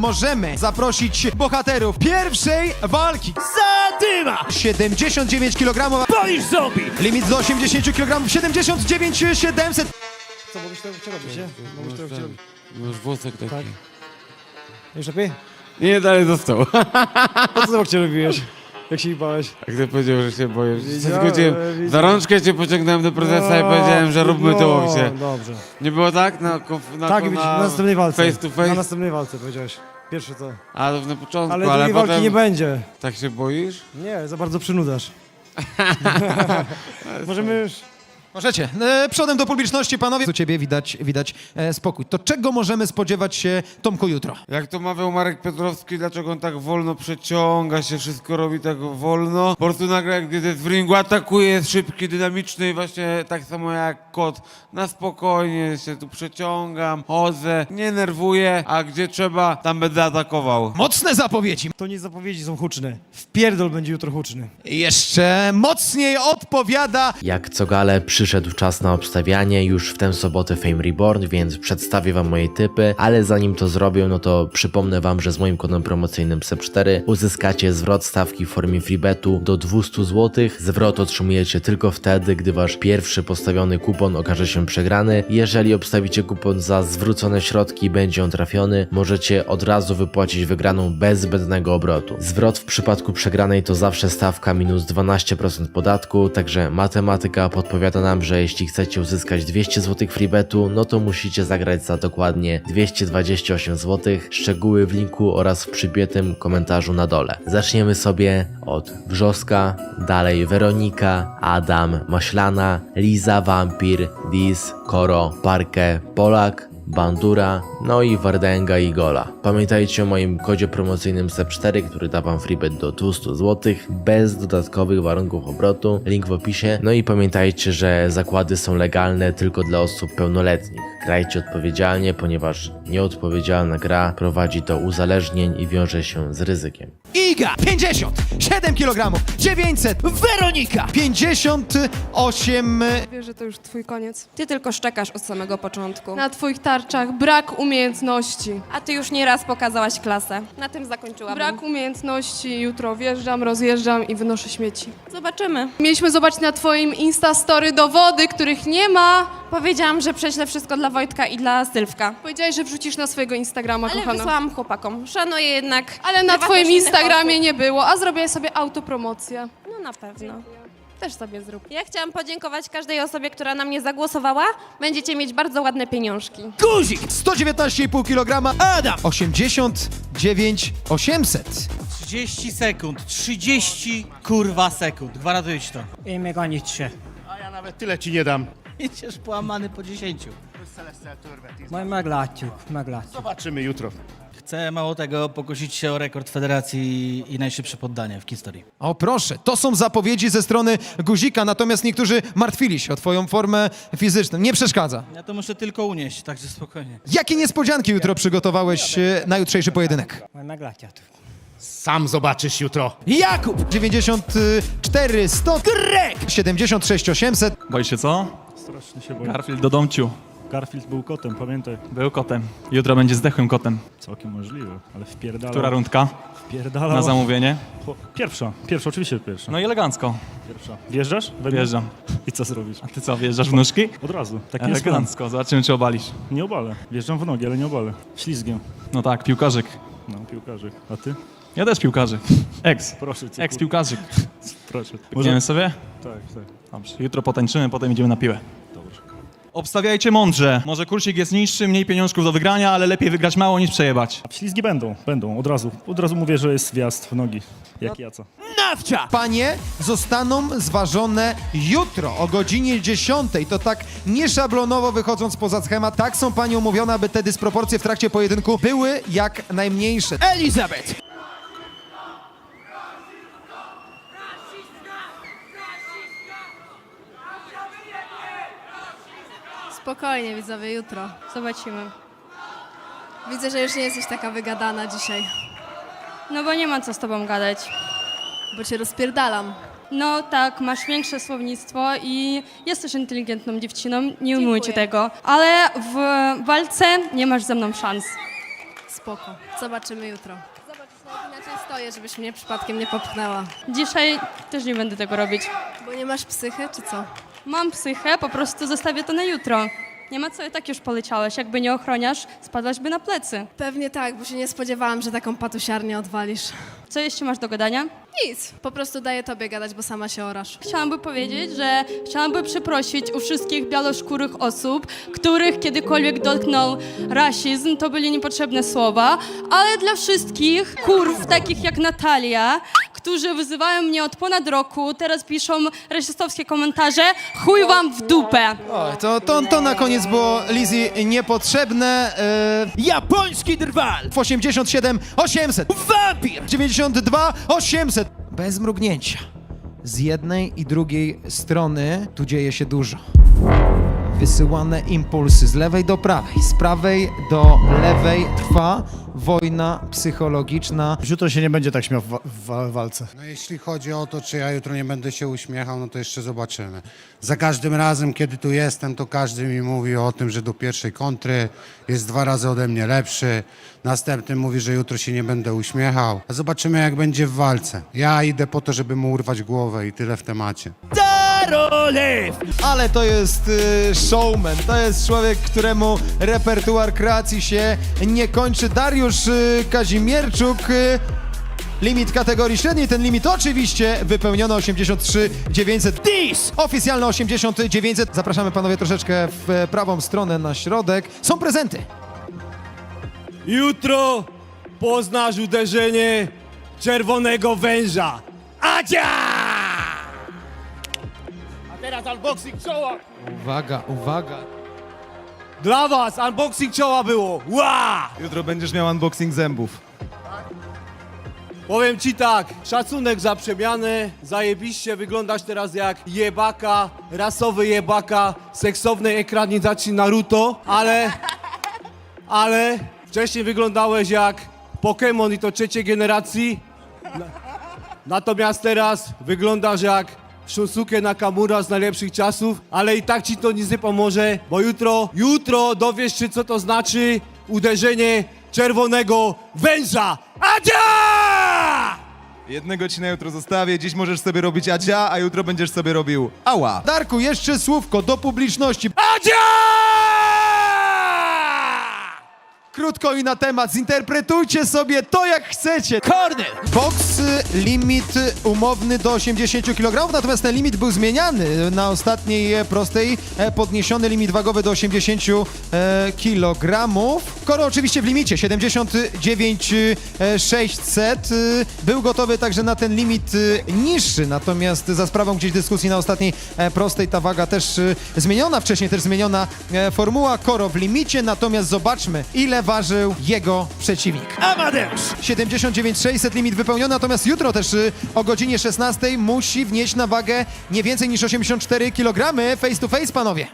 możemy zaprosić bohaterów pierwszej walki. Zadyma! 79 kg, Boisz zombie! limit do 80 kg, 79 700. Co, mogłeś to robić, nie? Mogłeś to robić. Masz włosek taki. Tak. Już lepiej? Nie, dalej został. Po co tak cię robiłeś? Jak się ich bałeś? Jak ty powiedział, że się boję. Wszystko cię, za rączkę cię pociągnąłem do prezesa i powiedziałem, że róbmy to łokcie. No, dobrze. Nie było tak? Na, konf- na, Tak, to na, na następnej walce. Face to face? Na następnej walce powiedziałeś. Pierwsze co. A to na początku, Ale ale, drugiej walki potem... nie będzie. Tak się boisz? Nie, za bardzo przynudasz. Możemy już... Możecie. E, przodem do publiczności, panowie. U ciebie widać, widać e, spokój. To czego możemy spodziewać się, Tomku, jutro? Jak to mawiał Marek Piotrowski, dlaczego on tak wolno przeciąga się, wszystko robi tak wolno? Po prostu nagle, gdy jest w ringu, atakuje, jest szybki, dynamiczny i właśnie tak samo jak kot. Na spokojnie się tu przeciągam, chodzę, nie nerwuję, a gdzie trzeba, tam będę atakował. Mocne zapowiedzi. To nie zapowiedzi są huczne. Wpierdol będzie jutro huczny. Jeszcze mocniej odpowiada Jak co gale przyszedł czas na obstawianie już w tę sobotę Fame Reborn, więc przedstawię wam moje typy, ale zanim to zrobię, no to przypomnę wam, że z moim kodem promocyjnym SEP4 uzyskacie zwrot stawki w formie freebetu do 200 zł. Zwrot otrzymujecie tylko wtedy, gdy wasz pierwszy postawiony kupon okaże się przegrany. Jeżeli obstawicie kupon za zwrócone środki i będzie on trafiony, możecie od razu wypłacić wygraną bez zbędnego obrotu. Zwrot w przypadku przegranej to zawsze stawka minus 12% podatku, także matematyka podpowiada nam, że jeśli chcecie uzyskać 200 zł freebetu, no to musicie zagrać za dokładnie 228 zł. Szczegóły w linku oraz w przypiętym komentarzu na dole. Zaczniemy sobie od Wrzoska, dalej Weronika, Adam, Maślana, Liza, Wampir, Diz, Koro, Parkę, Polak, Bandura, no i Wardenga i Gola. Pamiętajcie o moim kodzie promocyjnym SEP4, który da wam freebet do 200 zł, bez dodatkowych warunków obrotu, link w opisie. No i pamiętajcie, że zakłady są legalne tylko dla osób pełnoletnich. Grajcie odpowiedzialnie, ponieważ nieodpowiedzialna gra prowadzi do uzależnień i wiąże się z ryzykiem. Iga 57 kg, 900, Weronika! 58 Wiesz, że to już twój koniec. Ty tylko szczekasz od samego początku. Na twoich tarczach brak umiejętności. A ty już nieraz pokazałaś klasę. Na tym zakończyłabym. Brak umiejętności, jutro wjeżdżam, rozjeżdżam i wynoszę śmieci. Zobaczymy. Mieliśmy zobaczyć na twoim Instastory dowody, których nie ma. Powiedziałam, że prześlę wszystko dla Wojtka i dla Sylwka. Powiedziałeś, że wrzucisz na swojego Instagrama, Ale kochana. wysłałam chłopakom. Szanuję jednak Ale na prywatność twoim innych Osób. nie było, a zrobiłaś sobie autopromocję. No na pewno. Też sobie zrób. Ja chciałam podziękować każdej osobie, która na mnie zagłosowała. Będziecie mieć bardzo ładne pieniążki. Guzik! 119,5 kg, Adam! 89 800. 30 sekund, 30 kurwa sekund, gwarantuję ci to. I mechanic się. A ja nawet tyle ci nie dam. Idziesz połamany po 10. Mój meglátsuk, meglátjuk. Zobaczymy jutro. Chcę mało tego pokusić się o rekord federacji i najszybsze poddanie w historii. O proszę, to są zapowiedzi ze strony Guzika, natomiast niektórzy martwili się o twoją formę fizyczną. Nie przeszkadza. Ja to muszę tylko unieść, także spokojnie. Jakie niespodzianki jutro przygotowałeś e, na jutrzejszy pojedynek? Majd meglátjátok. Sam zobaczysz jutro. Jakub 94 100 Greg 76 800 Boisz się co? Strasznie się boję. Garfield do domciu. Garfield był kotem, pamiętaj. Był kotem. Jutro będzie zdechłym kotem. Całkiem możliwe, ale wpierdalał. Która rundka? Wpierdalał. Na zamówienie. Po- Pierwsza, pierwsza, oczywiście pierwsza. No i elegancko. Pierwsza. Wjeżdżasz? We mnie? Wjeżdżam. I co zrobisz? A ty co, wjeżdżasz w nóżki? Od razu. Tak jest plan. Elegancko. Zobaczymy, czy obalisz. Nie obalę. Wjeżdżam w nogi, ale nie obalę. Ślizgiem. No tak, piłkarzyk. No, piłkarzyk. A ty? Ja też piłkarzyk. Ex. Proszę cię. Ex kur- piłkarzyk. Proszę. Idziemy sobie? Tak, tak. Dobrze. Jutro potańczymy, potem idziemy na piłę. Obstawiajcie mądrze. Może kursik jest niższy, mniej pieniążków do wygrania, ale lepiej wygrać mało niż przejebać. Ślizgi będą, będą, od razu. Od razu mówię, że jest wjazd w nogi. Jak ja co? Nawcia! Panie zostaną zważone jutro o godzinie 10. To tak nieszablonowo wychodząc poza schemat. Tak są panie umówione, aby te dysproporcje w trakcie pojedynku były jak najmniejsze. Elizabeth! Spokojnie, widzowie, jutro. Zobaczymy. Widzę, że już nie jesteś taka wygadana dzisiaj, No bo nie ma co z tobą gadać. bo cię rozpierdalam. No tak, masz większe słownictwo i jesteś inteligentną dziewczyną, nie Dziękuję. tego. Ale w walce nie masz ze mną szans. Spoko. Zobaczymy jutro. Zobaczysz, nawet inaczej stoję, żebyś mnie przypadkiem nie popchnęła. Dzisiaj też nie będę tego robić. Bo nie masz psychy, czy co? Mam psychę, po prostu zostawię to na jutro. Nie ma co, i tak już poleciałeś. Jakby nie ochroniarz, spadłaś by na plecy. Pewnie tak, bo się nie spodziewałam, że taką patusiarnię odwalisz. Co jeszcze masz do gadania? Nic, po prostu daję tobie gadać, bo sama się orasz. Chciałam by powiedzieć, że chciałam by przeprosić u wszystkich białoskórych osób, których kiedykolwiek dotknął rasizm, to byli niepotrzebne słowa, ale dla wszystkich kurw takich jak Natalia, którzy wyzywają mnie od ponad roku, teraz piszą rasistowskie komentarze, chuj wam w dupę. O, to, to, to na koniec było Lizzy niepotrzebne. E, Japoński drwal! w 87 800. Wampir! 92 800. Bez mrugnięcia. Z jednej i drugiej strony tu dzieje się dużo. Wysyłane impulsy z lewej do prawej, z prawej do lewej trwa wojna psychologiczna. Jutro się nie będzie tak śmiał w, wa- w wa- walce. No jeśli chodzi o to, czy ja jutro nie będę się uśmiechał, no to jeszcze zobaczymy. Za każdym razem, kiedy tu jestem, to każdy mi mówi o tym, że do pierwszej kontry jest dwa razy ode mnie lepszy. Następny mówi, że jutro się nie będę uśmiechał. A zobaczymy, jak będzie w walce. Ja idę po to, żeby mu urwać głowę i tyle w temacie. Ale to jest y, showman, to jest człowiek, któremu repertuar kreacji się nie kończy. Dariusz y, Kazimierczuk. Y, Limit kategorii średniej, ten limit oczywiście wypełniono 83 900. Dis! Oficjalne 80 900. Zapraszamy panowie troszeczkę w e, prawą stronę na środek. Są prezenty. Jutro poznasz uderzenie czerwonego węża. Adzia! Unboxing czoła! Uwaga, uwaga. Dla was unboxing czoła było. Ła! Jutro będziesz miał unboxing zębów. Powiem ci tak, szacunek za przemianę, zajebiście wyglądasz teraz jak jebaka, rasowy jebaka seksownej ekranizacji Naruto, ale, ale wcześniej wyglądałeś jak Pokémon i to trzeciej generacji, Na- natomiast teraz wyglądasz jak Shunsuke Nakamura z najlepszych czasów, ale i tak ci to nic nie pomoże, bo jutro, jutro dowiesz się co to znaczy uderzenie czerwonego węża. Adzia! Jednego ci na jutro zostawię, dziś możesz sobie robić adzia, a jutro będziesz sobie robił ała. Darku, jeszcze słówko do publiczności. Krótko i na temat. Zinterpretujcie sobie to jak chcecie. Kornel! Box y, limit umowny do 80 kg, natomiast ten limit był zmieniany. Na ostatniej e, prostej e, podniesiony limit wagowy do 80 e, kg. Skoro oczywiście w limicie 79 e, 600 y, był gotowy także na ten limit niższy, natomiast za sprawą gdzieś dyskusji na ostatniej e, prostej ta waga też zmieniona, wcześniej też zmieniona e, formuła Koro w limicie, natomiast zobaczmy ile ważył jego przeciwnik. Amadeusz! 79 600 limit wypełniony, natomiast jutro też y, o godzinie 16 musi wnieść na wagę nie więcej niż 84 kg face to face, panowie.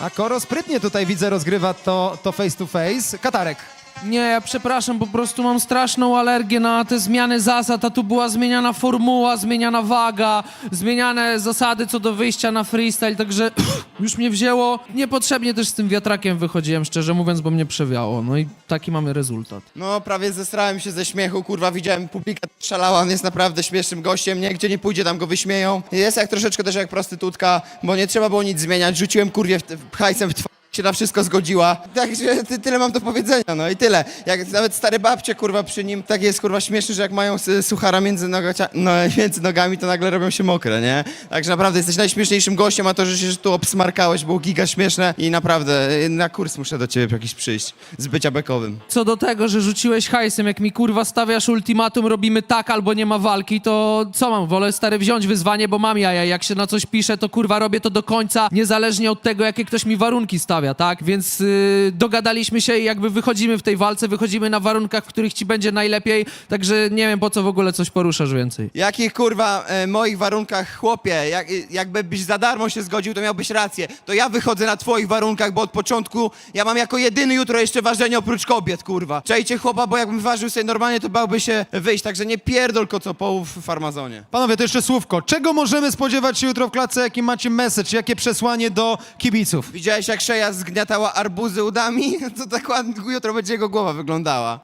A Koro sprytnie tutaj widzę rozgrywa to, to face to face. Katarek. Nie, ja przepraszam, po prostu mam straszną alergię na te zmiany zasad, a tu była zmieniana formuła, zmieniana waga, zmieniane zasady co do wyjścia na freestyle, także już mnie wzięło. Niepotrzebnie też z tym wiatrakiem wychodziłem, szczerze mówiąc, bo mnie przewiało. No i taki mamy rezultat. No, prawie zestrałem się ze śmiechu, kurwa, widziałem publikę szalała, on jest naprawdę śmiesznym gościem, nie, gdzie nie pójdzie, tam go wyśmieją. Jest jak troszeczkę też jak prostytutka, bo nie trzeba było nic zmieniać, rzuciłem kurwie w, w hajsem w twarz, się na wszystko zgodziła. Także ty, tyle mam do powiedzenia, no i tyle. Jak nawet stare babcie, kurwa, przy nim, tak jest, kurwa, śmieszne, że jak mają s- suchara między, nogacia, no, między nogami, to nagle robią się mokre, nie? Także naprawdę jesteś najśmieszniejszym gościem, a to, że się tu obsmarkałeś, było giga śmieszne i naprawdę y, na kurs muszę do ciebie jakiś przyjść z bycia bekowym. Co do tego, że rzuciłeś hajsem, jak mi kurwa stawiasz ultimatum, robimy tak albo nie ma walki, to co mam? Wolę stary wziąć wyzwanie, bo mam jaja. Jak się na coś pisze, to kurwa robię to do końca, niezależnie od tego, jakie ktoś mi warunki stawia, tak? Więc yy, dogadaliśmy się i jakby wychodzimy w tej walce, wychodzimy na warunkach, w których ci będzie najlepiej, także nie wiem po co w ogóle coś poruszasz więcej. Jakich kurwa e, moich warunkach, chłopie, jak, jakby byś za darmo się zgodził, to miałbyś rację. To ja wychodzę na twoich warunkach, bo od początku ja mam jako jedyny jutro jeszcze ważenie oprócz kobiet, kurwa. Czajcie chłopa, bo jakbym ważył sobie normalnie, to bałby się wyjść, także nie pierdol kocopołów w farmazonie. Panowie, to jeszcze słówko. Czego możemy spodziewać się jutro w klatce? Jaki macie message? Jakie przesłanie do kibiców? Widziałeś jak Szeja zgniatała arbuzy udami, to tak ładnie jutro będzie jego głowa wyglądała.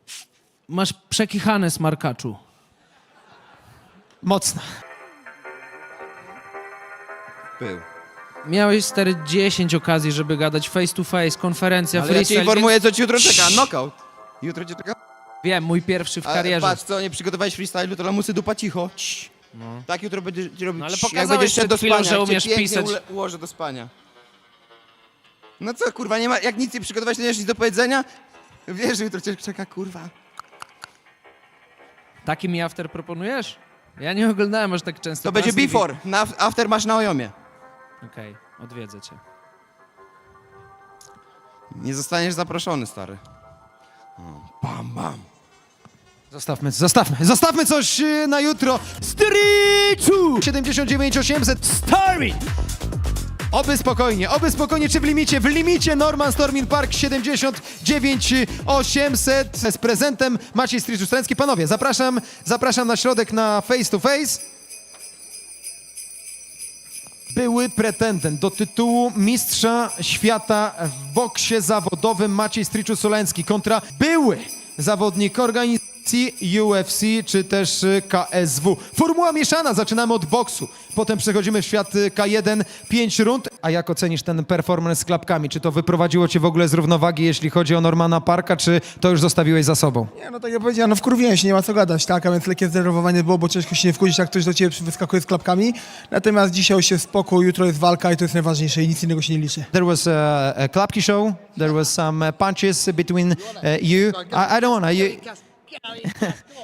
Masz przekichane smarkaczu. Mocna. Był. Miałeś stary 10 okazji, żeby gadać face to face, konferencja, Ale ja cię freestyle. informuję, co ci jutro czeka. Knockout. Jutro cię czeka. Więc... Wiem, mój pierwszy w A, karierze. Patrz, co nie przygotowałeś freestylu, to lamusy dupa cicho. Cii. Tak jutro będzie ci robić. No ale pokazałeś będziesz przed chwilą, że umiesz pisać. ułożę do spania. No co, kurwa, nie ma, jak nic nie przygotowałeś, to nie masz nic do powiedzenia? Wiesz, że jutro cię czeka, kurwa. Taki mi after proponujesz? Ja nie oglądałem aż tak często. To będzie TV. before, na after masz na ojomie. Okej, odwiedzę cię. Nie zostaniesz zaproszony, stary. Bam, bam. Zostawmy, zostawmy, zostawmy coś y, na jutro. Streetu 79 800 Stormy! Oby spokojnie, oby spokojnie, czy w limicie? W limicie Norman Stormin Park 79 800 z prezentem Maciej Stryczustręcki. Panowie, zapraszam, zapraszam na środek na face to face. Były pretendent do tytułu mistrza świata w boksie zawodowym Maciej Stryczu-Soleński kontra były zawodnik organizacji UFC czy też y, KSW. Formuła mieszana, zaczynamy od boksu, potem przechodzimy w świat y, K1, 5 rund. A jak ocenisz ten performance z klapkami? Czy to wyprowadziło cię w ogóle z równowagi, jeśli chodzi o Normana Parka, czy to już zostawiłeś za sobą? Nie, no tak jak powiedziałem, no wkurwiłem się, nie ma co gadać, tak, a więc lekkie zdenerwowanie było, bo ciężko się nie wkurzyć, jak ktoś do ciebie wyskakuje z klapkami. Natomiast dzisiaj już jest spokój, jutro jest walka i to jest najważniejsze i nic innego się nie liczy. There was a, a klapki show. There was some uh, punches between uh, you. I, I don't wanna. You,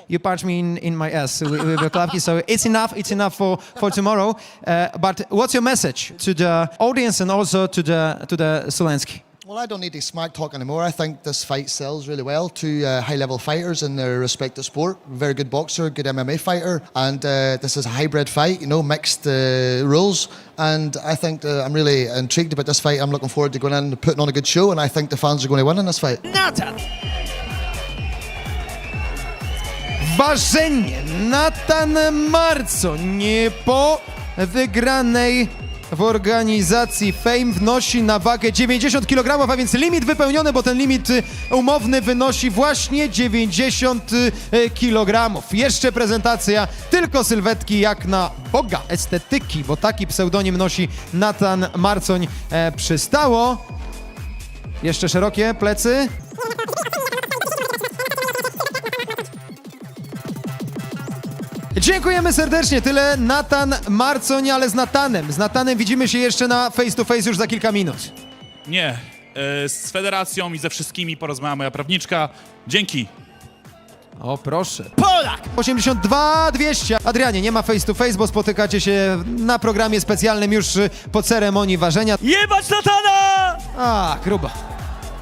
you punch me in, in my ass with, with a klapki, so it's enough. It's enough for, for tomorrow. Uh, but what's your message to the audience and also to the to the Zelensky? Well, I don't need to smack talk anymore. I think this fight sells really well to uh, high level fighters in their respective sport. Very good boxer, good MMA fighter, and uh, this is a hybrid fight, you know, mixed uh, rules. And I think uh, I'm really intrigued about this fight. I'm looking forward to going in and putting on a good show, and I think the fans are going to win in this fight. Nathan! Ważenie Natan Marcoń po wygranej w organizacji Fame wnosi na wagę 90 kg, a więc limit wypełniony, bo ten limit y, umowny wynosi właśnie 90 kg. Jeszcze prezentacja tylko sylwetki jak na Boga estetyki, bo taki pseudonim nosi Natan Marcoń. E, przystało. Jeszcze szerokie plecy. Dziękujemy serdecznie. Tyle Natan Marcoń, ale z Natanem. Z Natanem widzimy się jeszcze na face to face już za kilka minut. Nie. E, Z federacją i ze wszystkimi porozmawiała moja prawniczka. Dzięki. O proszę. Polak! 82 200. Adrianie, nie ma face to face, bo spotykacie się na programie specjalnym już y, po ceremonii ważenia. Jebać Natana! A, grubo.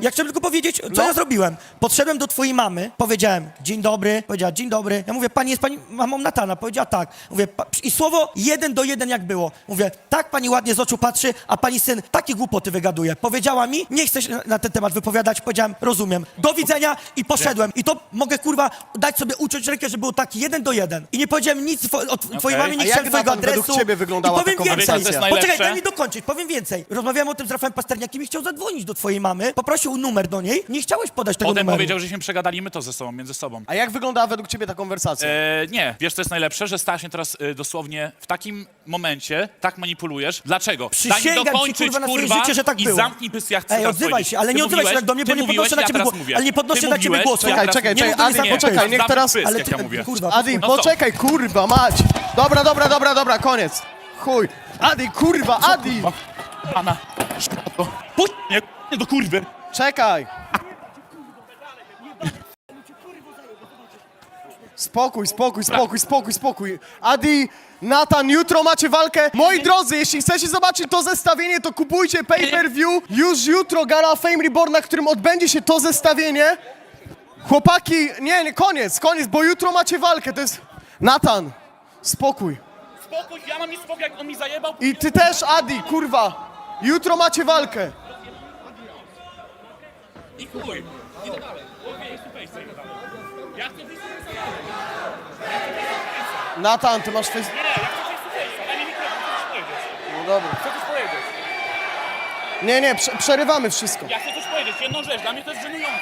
Ja chciałem tylko powiedzieć, co ja zrobiłem. Podszedłem do twojej mamy, powiedziałem dzień dobry, powiedziała dzień dobry. Ja mówię, pani jest pani mamą Natana? Powiedziała tak. Mówię, pa- i słowo jeden do jeden jak było. Mówię, tak pani ładnie z oczu patrzy, a pani syn takie głupoty wygaduje. Powiedziała mi, nie chcę się na- na ten temat wypowiadać. Powiedziałem, rozumiem. Do widzenia i poszedłem. I to mogę kurwa dać sobie uciąć rękę, że było tak jeden do jeden. I nie powiedziałem nic fo- o tw- twojej mamie, nie A chciałem jak, twojego Nathan, według adresu. ciebie wyglądała I powiem więcej. konwersacja? Poczekaj, najlepsze? daj mi dokończyć. Powiem więcej. Rozmawiałem o tym z Rafałem Pasterniakiem i chciał zadzwonić do twojej mamy. Poprosił numer do niej. Nie chciałeś podać tego Potem numeru. powiedział, żeśmy przegadali my to ze sobą, między sobą. A jak wyglądała według ciebie ta konwersacja? E, nie, wiesz co jest najlepsze? Że stałeś mnie teraz e, dosłownie w takim momencie tak manipulujesz. Dlaczego? Przysięgam Daj mi ci, dokończyć, kurwa, na swoje kurwa, życie, że tak i było. zamknij pysy, ja chcę Ej, teraz odzywaj powiedzieć. się, ale Ty nie odzywaj się mówiłeś- tak do mnie, bo ty nie podnoszę na ja ciebie teraz głosu. mówię. Ale nie podnoszę na ciebie mówiłeś, głosu. ja Czekaj, teraz czekaj, mówię. czekaj, Nie Adi, mów do mnie poczekaj, niech Zamknij teraz... pysk, Ale jak ty, ja mówię. kurwa, Adi, kurwa. poczekaj, kurwa, mać! Dobra, dobra, dobra, dobra, koniec. Chuj. Adi, kurwa, Adi! Pana, to. Puść mnie nie do kurwy. Czekaj! Spokój, spokój, spokój, spokój, spokój. Adi, Nathan, jutro macie walkę. Moi drodzy, jeśli chcecie zobaczyć to zestawienie, to kupujcie pay-per-view. Już jutro gala Fame Reborn, na którym odbędzie się to zestawienie. Chłopaki, nie, nie, koniec, koniec, bo jutro macie walkę, to jest... Nathan, spokój. Spokój, ja mam mi spokój, jak on mi zajebał. I ty też, Adi, kurwa. Jutro macie walkę. I chuj. Idę dalej. Face to face idę dalej. Ja chcę face to face. Nathan, ty masz face... Nie, ja chcę face to face, ale nie mikrofon, chcę coś powiedzieć. No dobra. Chcę coś powiedzieć. Nie, nie, przerywamy wszystko. Ja chcę coś powiedzieć, jedną rzecz, dla mnie to jest żenujące.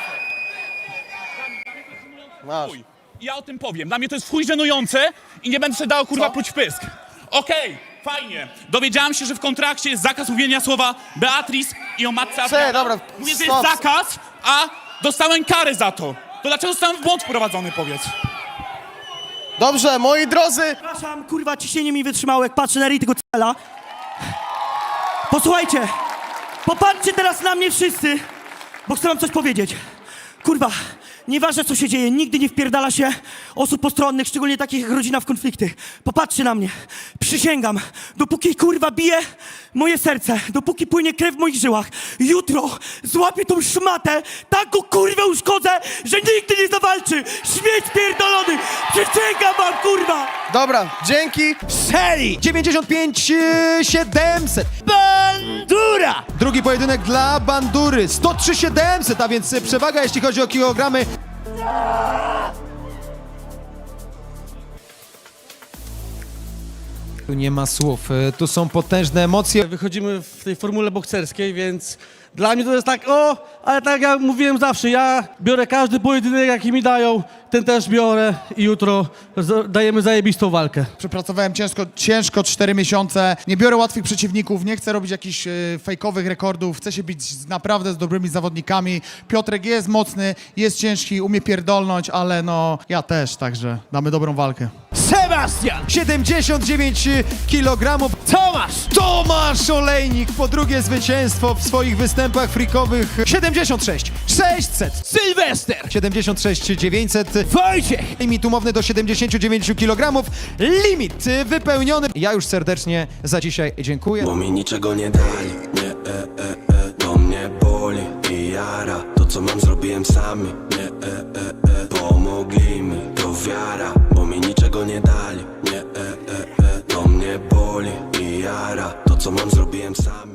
Masz. Chuj. I Ja o tym powiem. Dla mnie to jest chuj żenujące i nie będę sobie dał kurwa pluć w pysk. Okej, fajnie. Dowiedziałam się, że w kontrakcie jest zakaz mówienia słowa Beatrice i o matce Adriana. dobra, Mówię, że stop. jest zakaz, a dostałem karę za to. To dlaczego zostałem w błąd wprowadzony, powiedz? Dobrze, moi drodzy, Przepraszam, kurwa, ciśnienie mi wytrzymało, jak patrzę na ryj tego cela. Posłuchajcie, popatrzcie teraz na mnie wszyscy, bo chcę wam coś powiedzieć. Kurwa, nieważne co się dzieje, nigdy nie wpierdala się osób postronnych, szczególnie takich jak rodzina w konflikty. Popatrzcie na mnie, przysięgam, dopóki kurwa bije moje serce, dopóki płynie krew w moich żyłach, jutro złapię tą szmatę, tak go kurwa uszkodzę, że nigdy nie zawalczy. Śmieć pierdolony, przysięgam wam kurwa. dobra, dzięki. Strzeli! 95 e, 700. Bandura! Drugi pojedynek dla Bandury. 103 700, a więc przewaga jeśli chodzi o kilogramy. Tu nie ma słów. e, Tu są potężne emocje. Wychodzimy w tej formule bokserskiej, więc dla mnie to jest tak, o, ale tak jak mówiłem zawsze, ja biorę każdy pojedynek, jaki mi dają, ten też biorę i jutro z- dajemy zajebistą walkę. Przepracowałem ciężko, ciężko 4 miesiące. Nie biorę łatwych przeciwników, nie chcę robić jakichś e, fejkowych rekordów. Chcę się bić z- naprawdę z dobrymi zawodnikami. Piotrek jest mocny, jest ciężki, umie pierdolnąć, ale no ja też, także damy dobrą walkę. Sebastian! 79 kg. Tomasz! Tomasz Olejnik po drugie zwycięstwo w swoich występach freakowych 76 600 Sylwester! 76 900 Wojciech! limit umowny do 79 kg limit wypełniony. Ja już serdecznie za dzisiaj dziękuję. Bo mi niczego nie dali, nie, e, e, e, to mnie boli i jara. To co mam zrobiłem sami, nie, e, e, e, pomogli mi, to wiara. Bo mi niczego nie dali, nie, e, e, e, to mnie boli i jara. To co mam zrobiłem sami